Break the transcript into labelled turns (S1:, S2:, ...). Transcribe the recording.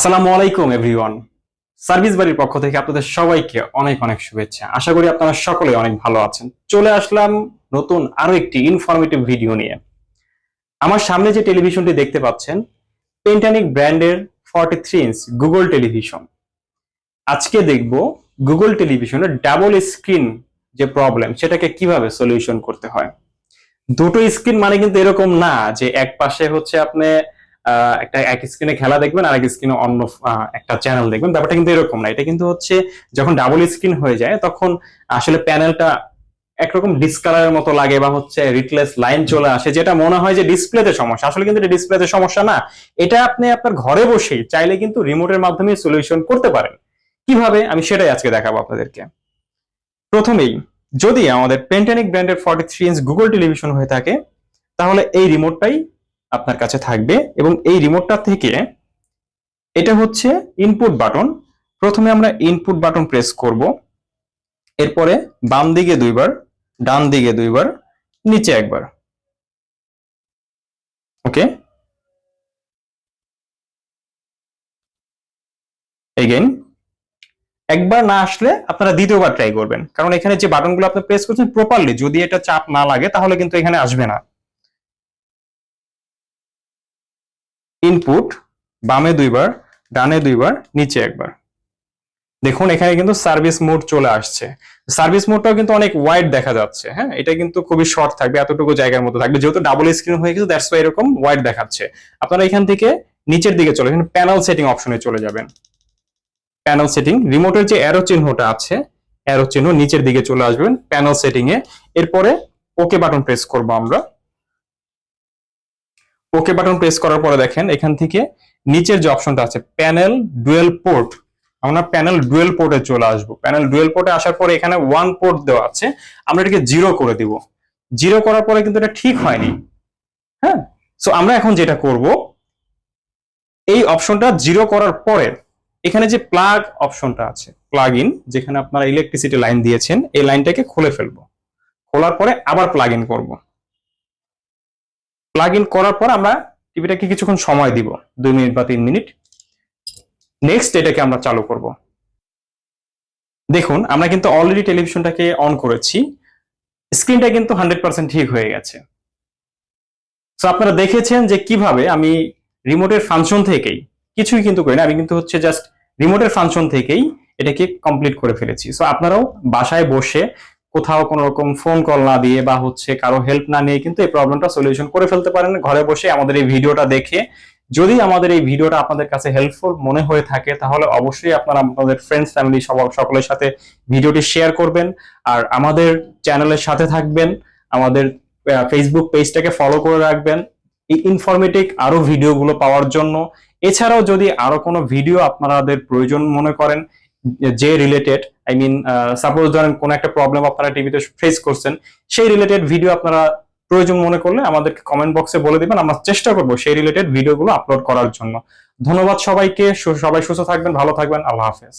S1: আসসালামু আলাইকুম, everyone. Service বাড়ির পক্ষ থেকে আপনাদের সবাইকে অনেক অনেক শুভেচ্ছা। আশা করি আপনারা সকলে অনেক ভালো আছেন। চলে আসলাম নতুন আরও একটি ইনফরমেটিভ ভিডিও নিয়ে। আমার সামনে যে টেলিভিশনটি দেখতে পাচ্ছেন পেন্টানিক ব্র্যান্ডের forty three inch Google television. আজকে দেখব গুগল টেলিভিশনের ডাবল স্ক্রিন যে প্রবলেম সেটাকে কীভাবে সলিউশন করতে হয়। দুটো স্ক্রিন মানে কিন্তু এরকম না যে এক পাশে হচ্ছে আপনি একটা এক স্ক্রিনে খেলা দেখবেন আর এক স্ক্রিনে অন্য একটা চ্যানেল দেখবেন। ব্যাপারটা কিন্তু এরকম না। এটা কিন্তু হচ্ছে যখন ডাবল স্ক্রিন হয়ে যায়, তখন আসলে প্যানেলটা একরকম ডিসকালারের মতো লাগে বা হচ্ছে রিটলেস লাইন চলে আসে, যেটা মনে হয় যে ডিসপ্লেতে সমস্যা। আসলে কিন্তু ডিসপ্লেতে সমস্যা না। এটা আপনি আপনার ঘরে বসেই চাইলে কিন্তু রিমোটের মাধ্যমে সলিউশন করতে পারেন। কীভাবে? আমি সেটাই আজকে দেখাবো আপনাদেরকে। প্রথমেই, যদি আমাদের পেন্টানিক ব্র্যান্ডের forty three inch Google television হয়ে থাকে, তাহলে এই রিমোটটাই আপনার কাছে থাকবে এবং এই রিমোটটা থেকে এটা হচ্ছে ইনপুট বাটন প্রথমে আমরা ইনপুট বাটন প্রেস করব, এরপরে বাম দিকে দুইবার, ডান দিকে দুইবার, নিচে একবার। ওকে এগেইন একবার না আসলে আপনারা দ্বিতীয়বার ট্রাই করবেন। কারণ এখানে যে বাটনগুলো আপনি প্রেস করছেন প্রপারলি যদি এটা চাপ না লাগে, তাহলে কিন্তু এখানে আসবে না। ইনপুট বামে দুইবার, ডানে দুইবার, নিচে একবার। দেখুন, এখানে কিন্তু সার্ভিস মোড চলে আসছে। সার্ভিস মোডটাও কিন্তু অনেক ওয়াইড দেখা যাচ্ছে হ্যাঁ? এটা কিন্তু খুবই শর্ট থাকবে, এতটুকু জায়গার মতো থাকবে। যেহেতু ডাবল স্ক্রিন হয়ে গেছে দ্যাটস ওয়াই এরকম ওয়াইড দেখাচ্ছে। আপনারা এখান থেকে নিচের দিকে চলে যাবেন প্যানেল সেটিং অপশনে চলে যাবেন। প্যানেল সেটিং রিমোটের যে অ্যারো চিহ্নটা আছে অ্যারো চিহ্ন নিচের দিকে চলে আসবেন প্যানেল সেটিং এ এরপরে ওকে বাটন প্রেস করব আমরা। ওকে বাটন প্রেস করার পরে দেখেন এখান থেকে নিচের যে অপশনটা আছে প্যানেল ডুয়েল পোর্ট আমরা প্যানেল ডুয়েল পোর্টে চলে আসব। প্যানেল ডুয়েল পোর্টে আসার পরে এখানে ওয়ান পোর্ট দেওয়া আছে, আমরা এটাকে জিরো করে দিব। জিরো করার পরে কিন্তু এটা ঠিক হয়নি। হ্যাঁ? সো আমরা এখন যেটা করব, এই অপশনটা জিরো করার পরে এখানে যে প্লাগ অপশনটা আছে প্লাগ ইন যেখানে আপনারা ইলেকট্রিসিটি লাইন দিয়েছেন, এই লাইনটাকে খুলে ফেলব। খোলার পরে আবার প্লাগ ইন করব। প্লাগ ইন করার পর আমরা টিভিটাকে কিছুক্ষণ সময় দিব, দুই মিনিট বা তিন মিনিট। নেক্সট এটাকে আমরা চালু করব। দেখুন, আমরা কিন্তু অলরেডি টেলিভিশনটাকে অন করেছি। স্ক্রিনটা কিন্তু হান্ড্রেড পার্সেন্ট ঠিক হয়ে গেছে। তো আপনারা দেখেছেন যে কীভাবে আমি রিমোটের ফাংশন থেকেই, কিছুই কিন্তু করি না, আমি কিন্তু হচ্ছে জাস্ট রিমোটের ফাংশন থেকেই এটাকে কমপ্লিট করে ফেলেছি। সো আপনারাও বাসায় বসে কোথাও কোনো রকম ফোন কল না দিয়ে বা হচ্ছে কারও হেল্প না নিয়ে কিন্তু এই প্রবলেমটা সলিউশন করে ফেলতে পারেন। ঘরে বসে আমাদের এই ভিডিওটা দেখে যদি আমাদের এই ভিডিওটা আপনাদের কাছে হেল্পফুল মনে হয়ে থাকে, তাহলে অবশ্যই আপনারা আপনাদের ফ্রেন্ডস ফ্যামিলি সব সকলের সাথে ভিডিওটি শেয়ার করবেন আর আমাদের চ্যানেলের সাথে থাকবেন। আমাদের ফেসবুক পেজটাকে ফলো করে রাখবেন। এই ইনফরমেটিভ আরও ভিডিওগুলো পাওয়ার জন্য। এছাড়াও যদি আরও কোনো ভিডিও আপনাদের প্রয়োজন মনে করেন, যে রিলেটেড আই মিন সাপোজ ধরেন কোন একটা প্রবলেম আপনারা টিভিতে ফেস করছেন, সেই রিলেটেড ভিডিও আপনারা প্রয়োজন মনে করলে আমাদেরকে কমেন্ট বক্সে বলে দিবেন, আমরা চেষ্টা করব সেই রিলেটেড ভিডিওগুলো আপলোড করার জন্য। ধন্যবাদ সবাইকে সবাই সুস্থ থাকবেন, ভালো থাকবেন, আল্লাহ হাফেজ।